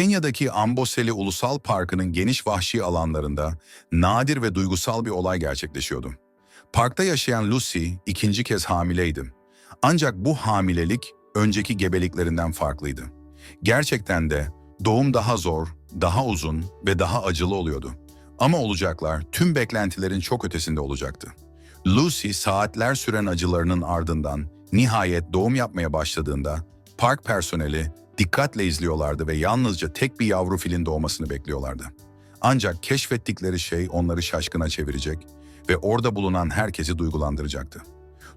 Kenya'daki Amboseli Ulusal Parkı'nın geniş vahşi alanlarında nadir ve duygusal bir olay gerçekleşiyordu. Parkta yaşayan Lucy ikinci kez hamileydi. Ancak bu hamilelik önceki gebeliklerinden farklıydı. Gerçekten de doğum daha zor, daha uzun ve daha acılı oluyordu. Ama olacaklar tüm beklentilerin çok ötesinde olacaktı. Lucy saatler süren acılarının ardından nihayet doğum yapmaya başladığında park personeli dikkatle izliyorlardı ve yalnızca tek bir yavru filin doğmasını bekliyorlardı. Ancak keşfettikleri şey onları şaşkına çevirecek ve orada bulunan herkesi duygulandıracaktı.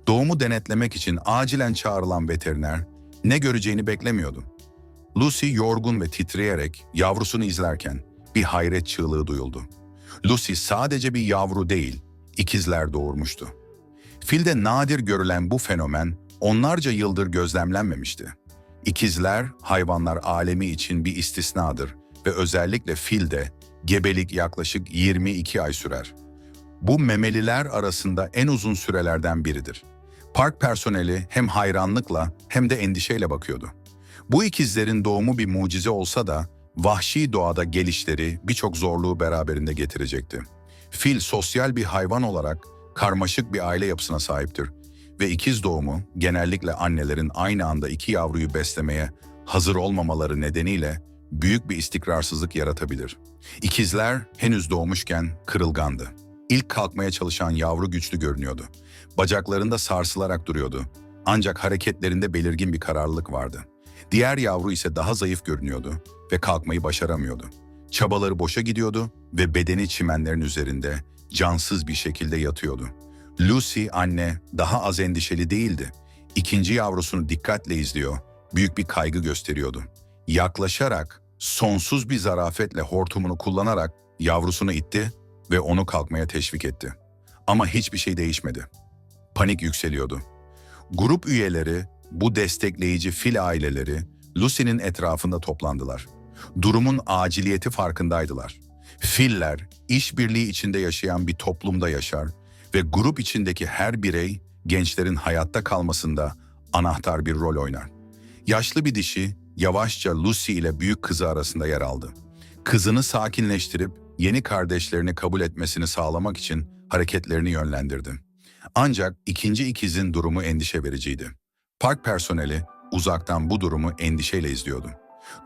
Doğumu denetlemek için acilen çağrılan veteriner ne göreceğini beklemiyordu. Lucy yorgun ve titreyerek yavrusunu izlerken bir hayret çığlığı duyuldu. Lucy sadece bir yavru değil, ikizler doğurmuştu. Filde nadir görülen bu fenomen onlarca yıldır gözlemlenmemişti. İkizler hayvanlar alemi için bir istisnadır ve özellikle filde gebelik yaklaşık 22 ay sürer. Bu memeliler arasında en uzun sürelerden biridir. Park personeli hem hayranlıkla hem de endişeyle bakıyordu. Bu ikizlerin doğumu bir mucize olsa da vahşi doğada gelişleri birçok zorluğu beraberinde getirecekti. Fil sosyal bir hayvan olarak karmaşık bir aile yapısına sahiptir ve ikiz doğumu genellikle annelerin aynı anda iki yavruyu beslemeye hazır olmamaları nedeniyle büyük bir istikrarsızlık yaratabilir. İkizler henüz doğmuşken kırılgandı. İlk kalkmaya çalışan yavru güçlü görünüyordu. Bacaklarında sarsılarak duruyordu. Ancak hareketlerinde belirgin bir kararlılık vardı. Diğer yavru ise daha zayıf görünüyordu ve kalkmayı başaramıyordu. Çabaları boşa gidiyordu ve bedeni çimenlerin üzerinde cansız bir şekilde yatıyordu. Lucy anne daha az endişeli değildi. İkinci yavrusunu dikkatle izliyor, büyük bir kaygı gösteriyordu. Yaklaşarak, sonsuz bir zarafetle hortumunu kullanarak yavrusunu itti ve onu kalkmaya teşvik etti. Ama hiçbir şey değişmedi. Panik yükseliyordu. Grup üyeleri, bu destekleyici fil aileleri Lucy'nin etrafında toplandılar. Durumun aciliyeti farkındaydılar. Filler, işbirliği içinde yaşayan bir toplumda yaşar ve grup içindeki her birey gençlerin hayatta kalmasında anahtar bir rol oynar. Yaşlı bir dişi yavaşça Lucy ile büyük kızı arasında yer aldı. Kızını sakinleştirip yeni kardeşlerini kabul etmesini sağlamak için hareketlerini yönlendirdi. Ancak ikinci ikizin durumu endişe vericiydi. Park personeli uzaktan bu durumu endişeyle izliyordu.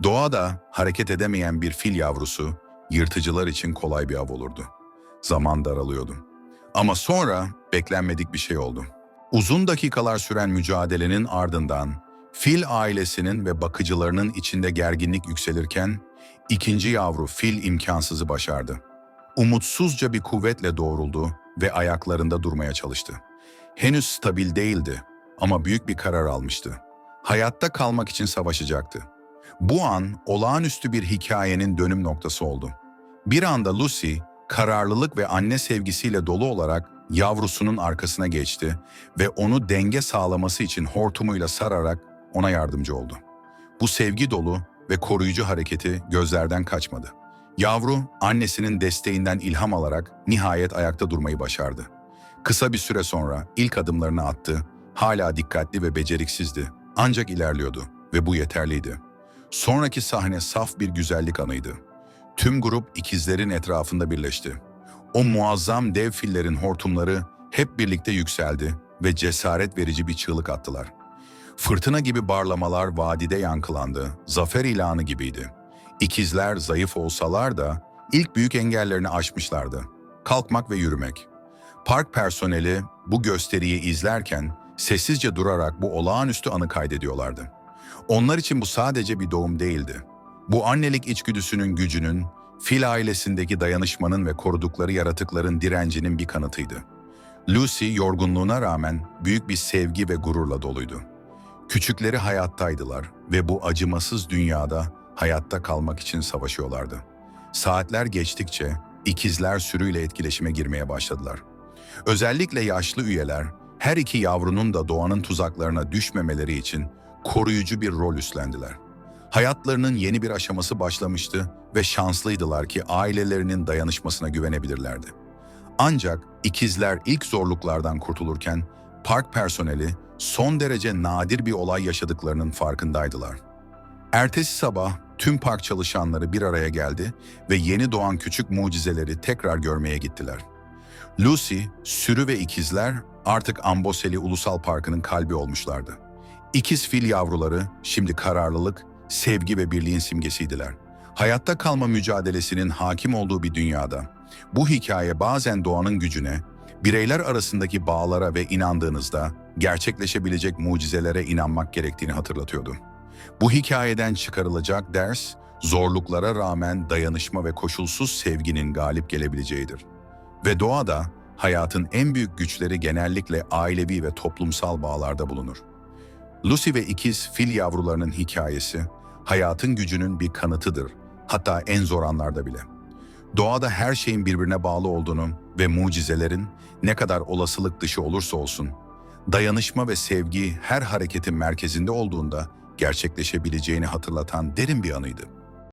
Doğada hareket edemeyen bir fil yavrusu yırtıcılar için kolay bir av olurdu. Zaman daralıyordu. Ama sonra beklenmedik bir şey oldu. Uzun dakikalar süren mücadelenin ardından fil ailesinin ve bakıcılarının içinde gerginlik yükselirken ikinci yavru fil imkansızı başardı. Umutsuzca bir kuvvetle doğruldu ve ayaklarında durmaya çalıştı. Henüz stabil değildi ama büyük bir karar almıştı. Hayatta kalmak için savaşacaktı. Bu an olağanüstü bir hikayenin dönüm noktası oldu. Bir anda Lucy, kararlılık ve anne sevgisiyle dolu olarak yavrusunun arkasına geçti ve onu denge sağlaması için hortumuyla sararak ona yardımcı oldu. Bu sevgi dolu ve koruyucu hareketi gözlerden kaçmadı. Yavru, annesinin desteğinden ilham alarak nihayet ayakta durmayı başardı. Kısa bir süre sonra ilk adımlarını attı, hala dikkatli ve beceriksizdi ancak ilerliyordu ve bu yeterliydi. Sonraki sahne saf bir güzellik anıydı. Tüm grup ikizlerin etrafında birleşti. O muazzam dev fillerin hortumları hep birlikte yükseldi ve cesaret verici bir çığlık attılar. Fırtına gibi barlamalar vadide yankılandı, zafer ilanı gibiydi. İkizler zayıf olsalar da ilk büyük engellerini aşmışlardı. Kalkmak ve yürümek. Park personeli bu gösteriyi izlerken sessizce durarak bu olağanüstü anı kaydediyorlardı. Onlar için bu sadece bir doğum değildi. Bu annelik içgüdüsünün gücünün, fil ailesindeki dayanışmanın ve korudukları yaratıkların direncinin bir kanıtıydı. Lucy yorgunluğuna rağmen büyük bir sevgi ve gururla doluydu. Küçükleri hayattaydılar ve bu acımasız dünyada hayatta kalmak için savaşıyorlardı. Saatler geçtikçe ikizler sürüyle etkileşime girmeye başladılar. Özellikle yaşlı üyeler her iki yavrunun da doğanın tuzaklarına düşmemeleri için koruyucu bir rol üstlendiler. Hayatlarının yeni bir aşaması başlamıştı ve şanslıydılar ki ailelerinin dayanışmasına güvenebilirlerdi. Ancak ikizler ilk zorluklardan kurtulurken park personeli son derece nadir bir olay yaşadıklarının farkındaydılar. Ertesi sabah tüm park çalışanları bir araya geldi ve yeni doğan küçük mucizeleri tekrar görmeye gittiler. Lucy, sürü ve ikizler artık Amboseli Ulusal Parkı'nın kalbi olmuşlardı. İkiz fil yavruları şimdi kararlılık, sevgi ve birliğin simgesiydiler. Hayatta kalma mücadelesinin hakim olduğu bir dünyada bu hikaye bazen doğanın gücüne, bireyler arasındaki bağlara ve inandığınızda gerçekleşebilecek mucizelere inanmak gerektiğini hatırlatıyordu. Bu hikayeden çıkarılacak ders, zorluklara rağmen dayanışma ve koşulsuz sevginin galip gelebileceğidir. Ve doğada hayatın en büyük güçleri genellikle ailevi ve toplumsal bağlarda bulunur. Lucy ve ikiz fil yavrularının hikayesi, hayatın gücünün bir kanıtıdır, hatta en zor anlarda bile. Doğada her şeyin birbirine bağlı olduğunu ve mucizelerin ne kadar olasılık dışı olursa olsun, dayanışma ve sevgi her hareketin merkezinde olduğunda gerçekleşebileceğini hatırlatan derin bir anıydı.